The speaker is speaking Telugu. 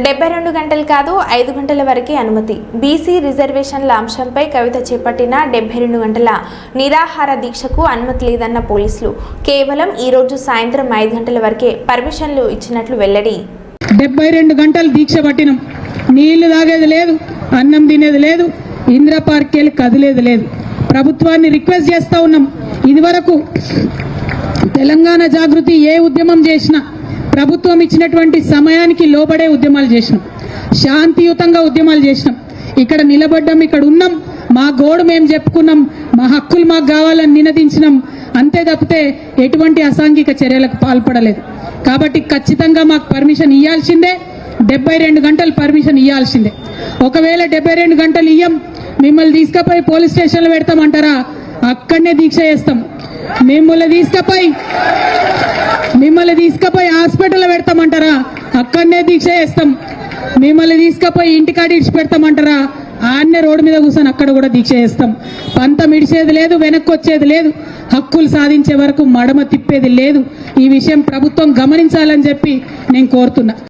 డెబ్బై రెండు గంటలు కాదు ఐదు గంటల వరకే అనుమతి. బీసీ రిజర్వేషన్ల అంశంపై కవిత చేపట్టిన డెబ్బై రెండు గంటల నిరాహార దీక్షకు అనుమతి లేదన్న పోలీసులు. కేవలం ఈరోజు సాయంత్రం ఐదు గంటల వరకే పర్మిషన్లు ఇచ్చినట్లు వెల్లడి. డెబ్బై రెండు గంటలు దీక్ష పట్టినం. నీళ్ళు తాగేది లేదు అన్నం తినేది లేదు ఇందిరా పార్కేలు కదిలేదు లేదు. ప్రభుత్వాన్ని రిక్వెస్ట్ చేస్తూ ఉన్నాం. ఇదివరకు తెలంగాణ జాగృతి ఏ ఉద్యమం చేసినా ప్రభుత్వం ఇచ్చినటువంటి సమయానికి లోబడే ఉద్యమాలు చేసినాం. శాంతియుతంగా ఉద్యమాలు చేసినాం. ఇక్కడ నిలబడ్డం ఇక్కడ ఉన్నాం. మా గోడు మేము చెప్పుకున్నాం. మా హక్కులు మాకు కావాలని నినదించినాం. అంతే తప్పితే ఎటువంటి అసాంఘిక చర్యలకు పాల్పడలేదు. కాబట్టి ఖచ్చితంగా మాకు పర్మిషన్ ఇవ్వాల్సిందే డెబ్బై రెండు గంటలు పర్మిషన్ ఇవ్వాల్సిందే ఒకవేళ డెబ్బై రెండు గంటలు ఇయ్యం మిమ్మల్ని తీసుకపోయి పోలీస్ స్టేషన్లో పెడతామంటారా? అక్కడనే దీక్ష చేస్తాం. మిమ్మల్ని తీసుకపోయి మిమ్మల్ని తీసుకుపోయి హాస్పిటల్లో పెడతామంటారా? అక్కడనే దీక్ష చేస్తాం. మిమ్మల్ని తీసుకుపోయి ఇంటికాడ ఇడిచి పెడతామంటారా ఆన్నే రోడ్డు మీద కూర్చొని అక్కడ కూడా దీక్ష చేస్తాం. పంతం ఇడిచేది లేదు వెనక్కి వచ్చేది లేదు. హక్కులు సాధించే వరకు మడమ తిప్పేది లేదు. ఈ విషయం ప్రభుత్వం గమనించాలని చెప్పి నేను కోరుతున్నా.